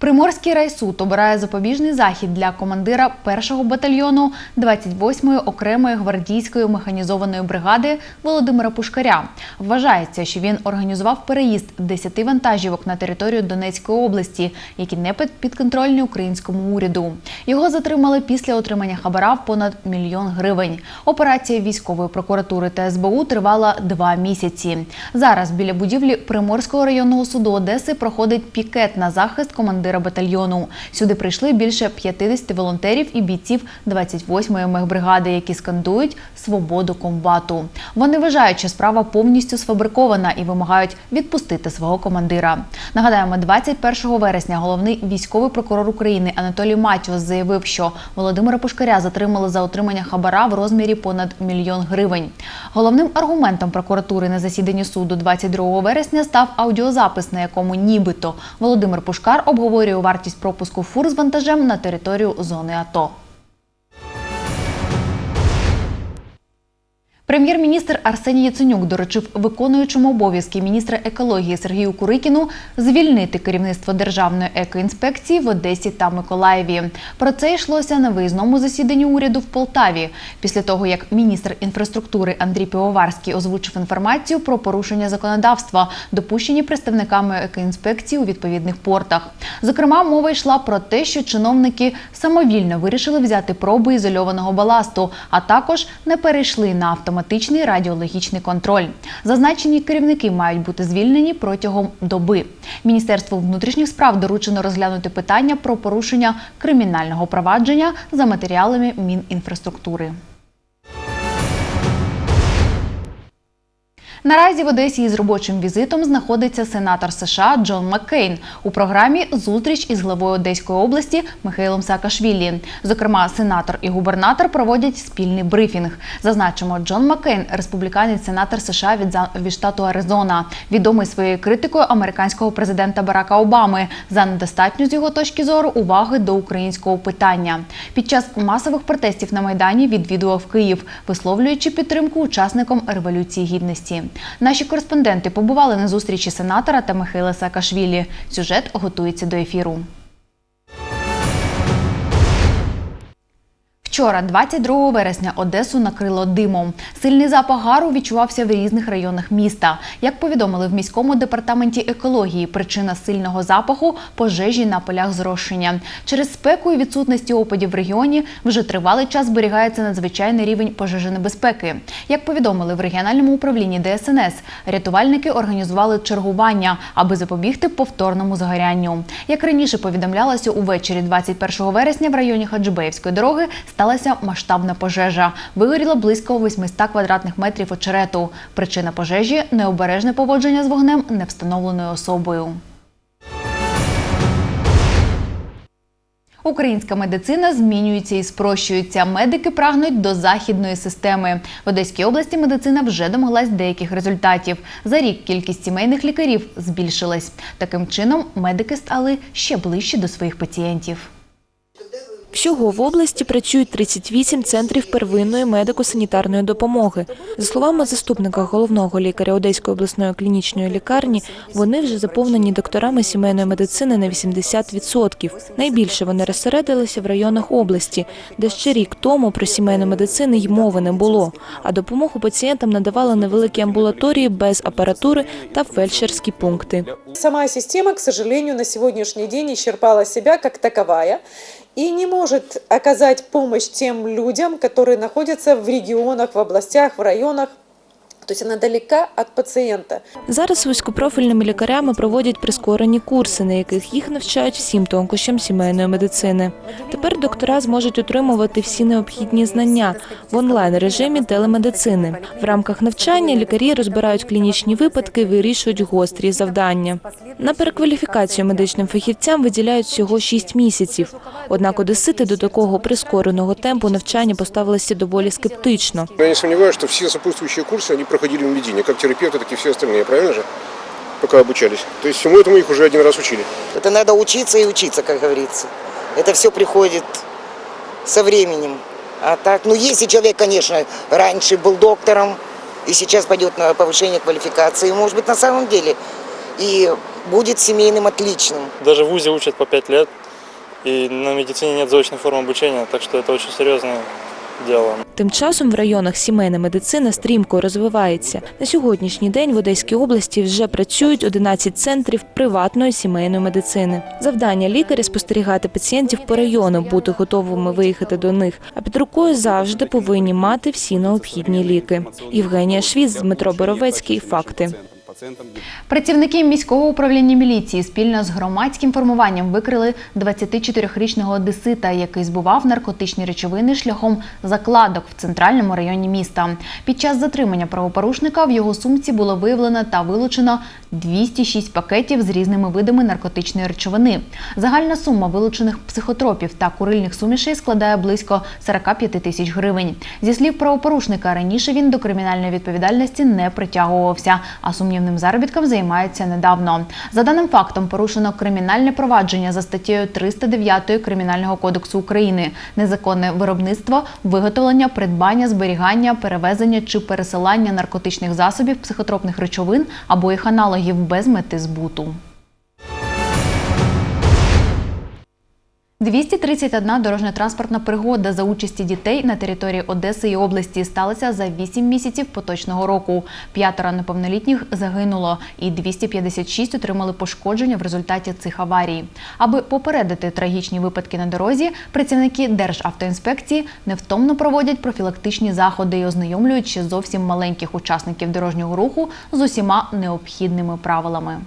Приморський райсуд обирає запобіжний захід для командира першого батальйону 28-ї окремої гвардійської механізованої бригади Володимира Пушкаря. Вважається, що він організував переїзд 10 вантажівок на територію Донецької області, які не під- підконтрольні українському уряду. Його затримали після отримання хабара в понад мільйон гривень. Операція військової прокуратури та СБУ тривала два місяці. Зараз біля будівлі Приморського районного суду Одеси проходить пікет на захист командира батальйону. Сюди прийшли більше 50 волонтерів і бійців 28-ї мехбригади, які скандують свободу комбату. Вони вважають, що справа повністю сфабрикована і вимагають відпустити свого командира. Нагадаємо, 21 вересня головний військовий прокурор України Анатолій Матіос заявив, що Володимира Пушкаря затримали за отримання хабара в розмірі понад мільйон гривень. Головним аргументом прокуратури на засіданні суду 22 вересня став аудіозапис, на якому нібито Володимир Пушкар обговорює вартість пропуску фур з вантажем на територію зони АТО. Прем'єр-міністр Арсеній Яценюк доручив виконуючому обов'язки міністра екології Сергію Курикіну звільнити керівництво Державної екоінспекції в Одесі та Миколаєві. Про це йшлося на виїзному засіданні уряду в Полтаві. Після того, як міністр інфраструктури Андрій Пивоварський озвучив інформацію про порушення законодавства, допущені представниками екоінспекції у відповідних портах. Зокрема, мова йшла про те, що чиновники самовільно вирішили взяти проби ізольованого баласту, а також не перейшли на автоматичний радіологічний контроль. Зазначені керівники мають бути звільнені протягом доби. Міністерству внутрішніх справ доручено розглянути питання про порушення кримінального провадження за матеріалами Мінінфраструктури. Наразі в Одесі із робочим візитом знаходиться сенатор США Джон Маккейн у програмі Зустріч із главою Одеської області Михайлом Саакашвілі. Зокрема, сенатор і губернатор проводять спільний брифінг. Зазначимо, Джон Маккейн – республіканець сенатор США від, від штату Аризона, відомий своєю критикою американського президента Барака Обами за недостатню з його точки зору уваги до українського питання. Під час масових протестів на майдані відвідував Київ, висловлюючи підтримку учасникам революції гідності. Наші кореспонденти побували на зустрічі сенатора та Михайла Саакашвілі. Сюжет готується до ефіру. Вчора, 22 вересня, Одесу накрило димом. Сильний запах гару відчувався в різних районах міста. Як повідомили в міському департаменті екології, причина сильного запаху пожежі на полях зрошення. Через спеку і відсутності опадів в регіоні вже тривалий час зберігається надзвичайний рівень пожежонебезпеки. Як повідомили в регіональному управлінні ДСНС, рятувальники організували чергування, аби запобігти повторному загорянню. Як раніше повідомлялося, увечері 21 вересня в районі Хаджибеївської дороги сталася масштабна пожежа. Вигоріло близько 800 квадратних метрів очерету. Причина пожежі необережне поводження з вогнем невстановленою особою. Українська медицина змінюється і спрощується. Медики прагнуть до західної системи. В Одеській області медицина вже домоглась деяких результатів. За рік кількість сімейних лікарів збільшилась. Таким чином, медики стали ще ближче до своїх пацієнтів. Всього в області працюють 38 центрів первинної медико-санітарної допомоги. За словами заступника головного лікаря Одеської обласної клінічної лікарні, вони вже заповнені докторами сімейної медицини на 80%. Найбільше вони розсередилися в районах області, де ще рік тому про сімейну медицину й мови не було. А допомогу пацієнтам надавали невеликі амбулаторії без апаратури та фельдшерські пункти. Сама система, к сожалению, на сегодняшний день исчерпала себя как таковая и не может оказать помощь тем людям, которые находятся в регионах, в областях, в районах. То есть она далека от пациента. Зараз вузькопрофільними лікарями проводять прискорені курси, на яких їх навчають всім тонкощам сімейної медицини. Тепер доктора зможуть отримувати всі необхідні знання в онлайн режимі телемедицини. В рамках навчання лікарі розбирають клінічні випадки, вирішують гострі завдання. На перекваліфікацію медичним фахівцям виділяють всього 6 місяців. Однак одесити до такого прискореного темпу навчання поставилися доволі скептично. Я не сомневаюсь, что все сопутствующие курсы они проходили в медине, как терапевты, так и все остальные, правильно же? Пока обучались. То есть всему этому их уже один раз учили. Это надо учиться и учиться, как говорится. Это все приходит со временем. А так, ну если человек, конечно, раньше был доктором, и сейчас пойдет на повышение квалификации, может быть, на самом деле и будет семейным отличным. Даже в ВУЗе учат по 5 лет, и на медицине нет заочной формы обучения, так что это очень серьезное дело. Тим часом в районах сімейна медицина стрімко розвивається. На сьогоднішній день в Одеській області вже працюють 11 центрів приватної сімейної медицини. Завдання лікаря спостерігати пацієнтів по району, бути готовими виїхати до них. А під рукою завжди повинні мати всі необхідні ліки. Євгенія Швіц, Дмитро Боровецький. Факти. Працівники міського управління міліції спільно з громадським формуванням викрили 24-річного одесита, який збував наркотичні речовини шляхом закладок в центральному районі міста. Під час затримання правопорушника в його сумці було виявлено та вилучено 206 пакетів з різними видами наркотичної речовини. Загальна сума вилучених психотропів та курильних сумішей складає близько 45 тисяч гривень. Зі слів правопорушника, раніше він до кримінальної відповідальності не притягувався, а сумнівним заробітком займається недавно. За даним фактом порушено кримінальне провадження за статтєю 309 Кримінального кодексу України незаконне виробництво, виготовлення, придбання, зберігання, перевезення чи пересилання наркотичних засобів, психотропних речовин або їх аналогів без мети збуту. 231 дорожньо-транспортна пригода за участі дітей на території Одеси і області сталася за 8 місяців поточного року. П'ятеро неповнолітніх загинуло, і 256 отримали пошкодження в результаті цих аварій. Аби попередити трагічні випадки на дорозі, працівники Державтоінспекції невтомно проводять профілактичні заходи і ознайомлюють ще зовсім маленьких учасників дорожнього руху з усіма необхідними правилами.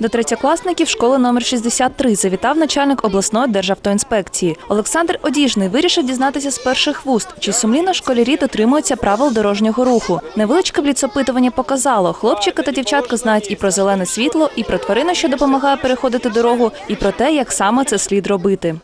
До третьокласників школи номер 63 завітав начальник обласної державтоінспекції. Олександр Одіжний вирішив дізнатися з перших вуст, чи сумлінно школярі дотримуються правил дорожнього руху. Невеличке бліцопитування показало, хлопчики та дівчатка знають і про зелене світло, і про тварину, що допомагає переходити дорогу, і про те, як саме це слід робити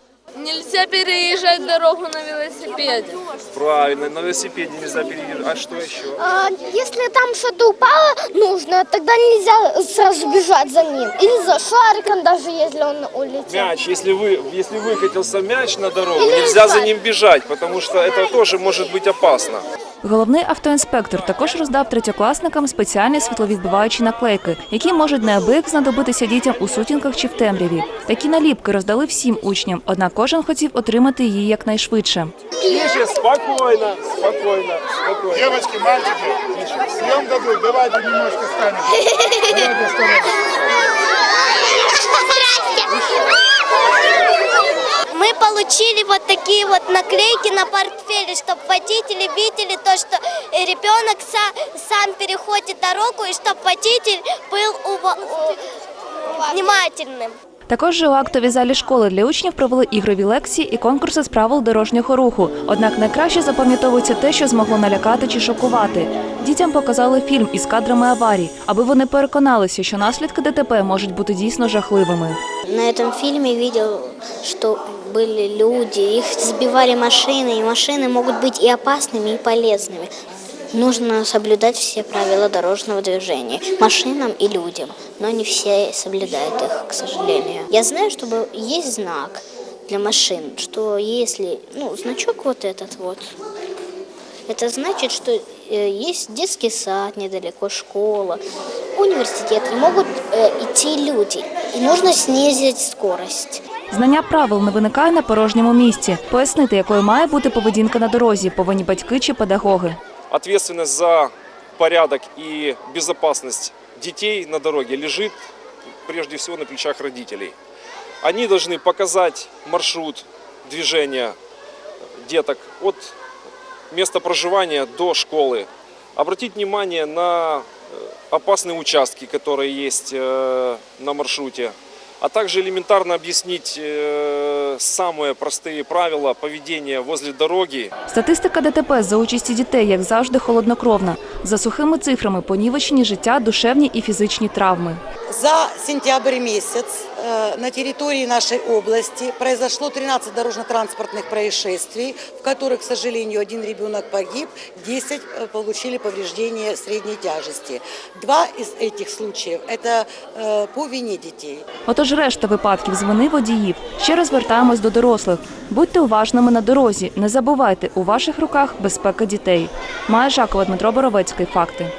Нельзя переезжать дорогу на велосипеде. Правильно, на велосипеде нельзя переезжать. А что еще? А, Если там что-то упало нужно, тогда нельзя сразу бежать за ним. Или за шариком, даже если он улетел. Мяч, если, вы, если выкатился мяч на дорогу, Или нельзя за спать. ним бежать, потому что это тоже может быть опасно. Головний автоінспектор також роздав третьокласникам спеціальні світловідбиваючі наклейки, які можуть неабияк знадобитися дітям у сутінках чи в темряві. Такі наліпки роздали всім учням, однак кожен хотів отримати її якнайшвидше. Тише, спокойно, спокойно, спокойно. Девочки, мальчики, съем дадут, давайте немножко станем. получили вот такие вот наклейки на портфеле, чтобы водители видели то, что э, ребенок са- сам переходит дорогу, и чтобы водитель был ува- у- внимательным. Також же у актовій залі школи для учнів провели ігрові лекції і конкурси з правил дорожнього руху. Однак найкраще запам'ятовується те, що змогло налякати чи шокувати. Дітям показали фільм із кадрами аварій, аби вони переконалися, що наслідки ДТП можуть бути дійсно жахливими. На этом фильме видел, что были люди, их сбивали машины, и машины могут быть и опасными, и полезными. Нужно соблюдать все правила дорожного движения машинам и людям, но не все соблюдают их, к сожалению. Я знаю, что есть знак для машин, что если, ну, значок вот этот вот, это значит, что э, есть детский сад недалеко, школа, университет, и могут э, идти люди, и нужно снизить скорость. Знання правил не виникає на порожньому місці. Пояснити, якою має бути поведінка на дорозі, повинні батьки чи педагоги. Ответственность за порядок и безопасность детей на дороге лежит прежде всего на плечах родителей. Они должны показать маршрут движения деток от места проживания до школы, обратить внимание на э, опасные участки, которые есть э, на маршруте, а также элементарно объяснить э, самые простые правила поведения возле дороги Статистика ДТП за участі дітей, як завжди, холоднокровна. За сухими цифрами понівечені життя, душевні і фізичні травми. За сентябрь месяц э, на территории нашей области произошло 13 дорожно-транспортных происшествий, в которых, к сожалению, один ребенок погиб, 10 э, получили повреждения средней тяжести. Два из этих случаев – это э, по вине детей. Отож, решта випадків з вини водіїв. Ще раз звертаємось до дорослих. Будьте уважними на дорозі. Не забувайте, у ваших руках безпека дітей. Майя Жакова, Дмитро Боровецький. Факти.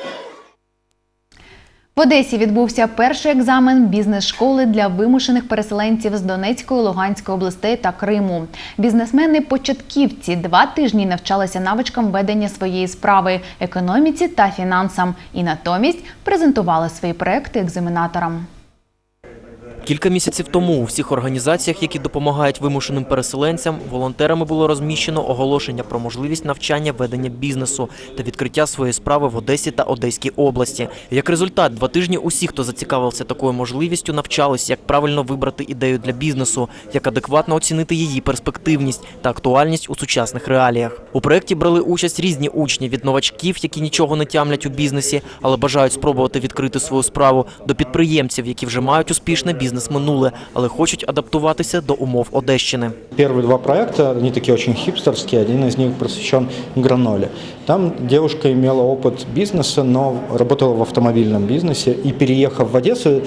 В Одесі відбувся перший екзамен бізнес-школи для вимушених переселенців з Донецької, Луганської областей та Криму. Бізнесмени-початківці два тижні навчалися навичкам ведення своєї справи, економіці та фінансам і натомість презентували свої проекти екзаменаторам. Кілька місяців тому у всіх організаціях, які допомагають вимушеним переселенцям, волонтерами було розміщено оголошення про можливість навчання ведення бізнесу та відкриття своєї справи в Одесі та Одеській області. Як результат, два тижні усі, хто зацікавився такою можливістю, навчались, як правильно вибрати ідею для бізнесу, як адекватно оцінити її перспективність та актуальність у сучасних реаліях. У проєкті брали участь різні учні від новачків, які нічого не тямлять у бізнесі, але бажають спробувати відкрити свою справу, до підприємців, які вже мають успішне бізнес-минуле, але хочуть адаптуватися до умов Одещини. Первые два проекта, они такие очень хипстерские, один из них посвящен граноле. Там девушка имела опыт бизнеса, но работала в автомобильном бизнесе и, переехав в Одессу,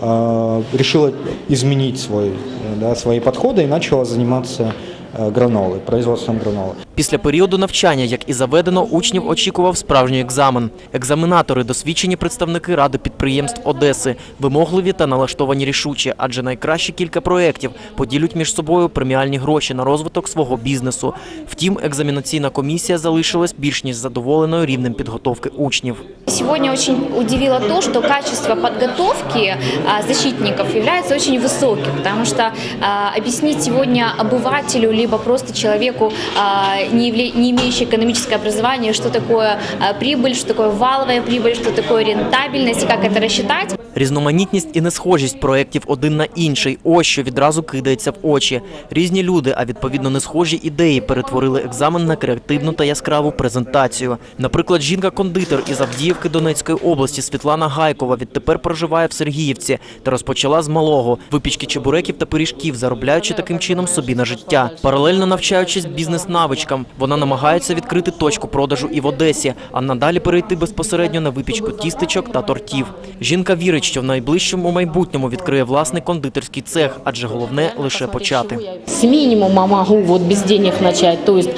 э, решила изменить свой, э, да, свои подходы и начала заниматься э, гранолой, производством гранолы. Після періоду навчання, як і заведено, учнів очікував справжній екзамен. Екзаменатори – досвідчені представники ради підприємств Одеси, вимогливі та налаштовані рішуче, адже найкращі кілька проєктів поділять між собою преміальні гроші на розвиток свого бізнесу. Втім, екзаменаційна комісія залишилась більш ніж задоволеною рівнем підготовки учнів. Сегодня очень удивило то, что качество подготовки а, защитников является очень высоким, потому что а, объяснить сегодня обывателю либо просто человеку, а, не, явля- не имеющему экономическое образование, что такое а, прибыль, что такое валовая прибыль, что такое рентабельность и как это рассчитать, Різноманітність і несхожість проєктів один на інший – ось що відразу кидається в очі. Різні люди, а відповідно не схожі ідеї перетворили екзамен на креативну та яскраву презентацію. Наприклад, жінка-кондитер із Авдіївки Донецької області Світлана Гайкова відтепер проживає в Сергіївці та розпочала з малого – випічки чебуреків та пиріжків, заробляючи таким чином собі на життя. Паралельно навчаючись бізнес-навичкам, вона намагається відкрити точку продажу і в Одесі, а надалі перейти безпосередньо на випічку тістечок та тортів. Жінка вірить, що в найближчому майбутньому відкриє власний кондитерський цех, адже головне лише почати. С минимума могу вот без денег начать. То есть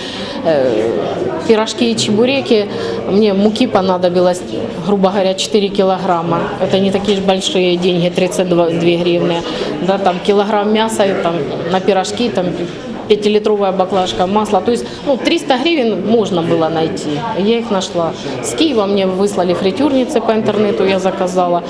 э, пирожки и чебуреки, мне муки понадобилось, грубо говоря, 4 килограмма. Это не такие же большие деньги, 32 гривны. Да, там килограмм мяса, и там, на пирожки, там 5-литровая баклажка масла. То есть ну, 300 гривен можно было найти. Я их нашла. С Киева мне выслали фритюрницы по интернету, я заказала.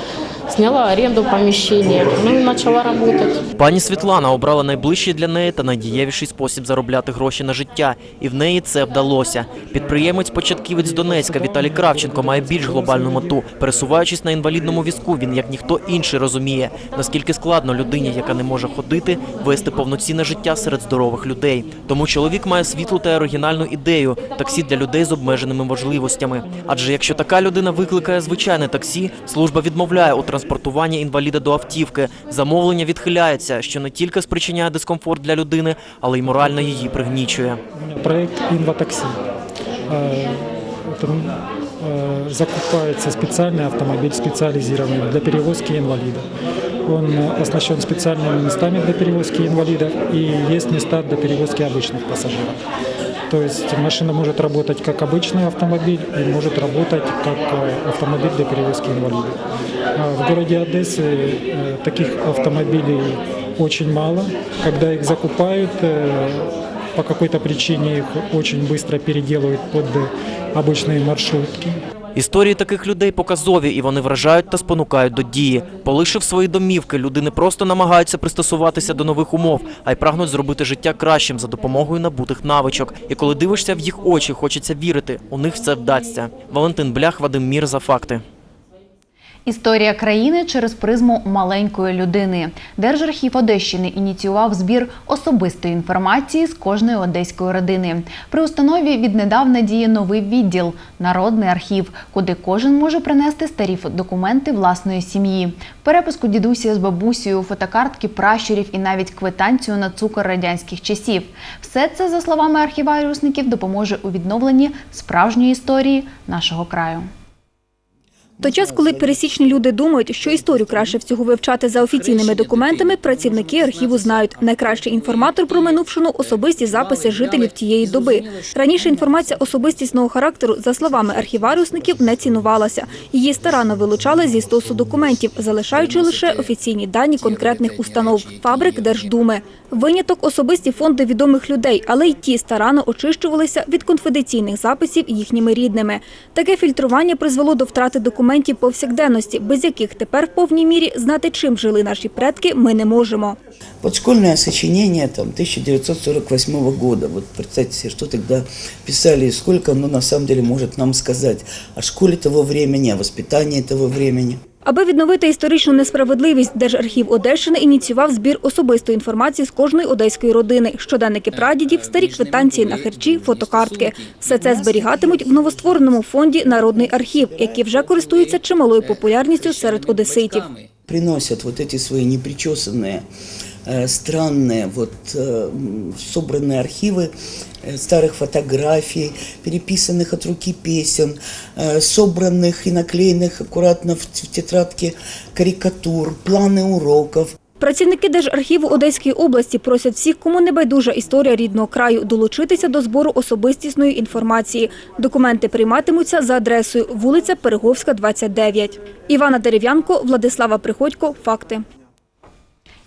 Сняла аренду помещения, ну и начала работать. Пані Світлана обрала найближчий для неї та найдієвіший спосіб заробляти гроші на життя, і в неї це вдалося. Підприємець-початківець Донецька Віталій Кравченко має більш глобальну мету. Пересуваючись на інвалідному візку, він як ніхто інший розуміє, наскільки складно людині, яка не може ходити, вести повноцінне життя серед здорових людей. Тому чоловік має світлу та оригінальну ідею таксі для людей з обмеженими можливостями. Адже якщо така людина викликає звичайне таксі, служба відмовляє у транспортуванні інваліда до автівки. Замовлення відхиляється, що не тільки спричиняє дискомфорт для людини, але й морально її пригнічує. Проект «Инватакси». Э, Это э, закупается специальный автомобиль, специализированный для перевозки инвалидов. Он э, оснащен специальными местами для перевозки инвалидов и есть места для перевозки обычных пассажиров. То есть машина может работать как обычный автомобиль и может работать как э, автомобиль для перевозки инвалидов. А В городе Одессы э, таких автомобилей очень мало. Когда их закупают, э, по какой-то причине их очень быстро переделывают под э, обычные маршрутки. Історії таких людей показові, і вони вражають та спонукають до дії. Полишив свої домівки, люди не просто намагаються пристосуватися до нових умов, а й прагнуть зробити життя кращим за допомогою набутих навичок. І коли дивишся в їх очі, хочеться вірити, у них все вдасться. Валентин Блях, Вадим Мір за факти. Історія країни через призму маленької людини. Держархів Одещини ініціював збір особистої інформації з кожної одеської родини. При установі віднедавна діє новий відділ Народний архів, куди кожен може принести старі документи власної сім'ї, переписку дідусі з бабусею, фотокартки пращурів і навіть квитанцію на цукор радянських часів. Все це, за словами архіваріусників, допоможе у відновленні справжньої історії нашого краю. Той час, коли пересічні люди думають, що історію краще всього вивчати за офіційними документами, працівники архіву знають. Найкращий інформатор про минувшину – особисті записи жителів тієї доби. Раніше інформація особистісного характеру, за словами архіваріусників, не цінувалася. Її старанно вилучали зі стосу документів, залишаючи лише офіційні дані конкретних установ – фабрик Держдуми. Виняток – особисті фонди відомих людей, але й ті старанно очищувалися від конфіденційних записів їхніми рідними. Таке фільтрування призвело до втрати документів повсякденності, без яких тепер в повній мірі знати, чим жили наші предки, ми не можемо. Подшкольное сочинение там, 1948 года. Вот представьте себе, что тогда писали, и сколько оно на может нам сказать о школе того времени, о воспитании того времени. Аби відновити історичну несправедливість, Держархів Одещини ініціював збір особистої інформації з кожної одеської родини, щоденники прадідів, старі квитанції на харчі, фотокартки. Все це зберігатимуть в новоствореному фонді Народний архів, який вже користується чималою популярністю серед одеситів. Приносят вот эти свои непричесанные, э, странные, вот э, м, собранные архивы э, старых фотографий, переписанных от руки песен, э, собранных и наклеенных аккуратно в в тетрадке карикатур, планы уроков. Працівники Держархіву Одеської області просять всіх, кому не байдужа історія рідного краю, долучитися до збору особистісної інформації. Документи прийматимуться за адресою вулиця Переговська, 29. Івана Дерев'янко, Владислава Приходько. Факти.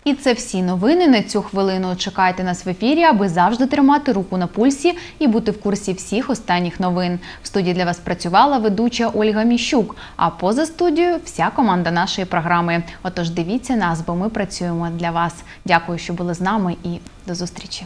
І це всі новини на цю хвилину. Чекайте нас в ефірі, аби завжди тримати руку на пульсі і бути в курсі всіх останніх новин. В студії для вас працювала ведуча Ольга Міщук. А поза студією вся команда нашої програми. Отож, дивіться нас, бо ми працюємо для вас. Дякую, що були з нами, і до зустрічі.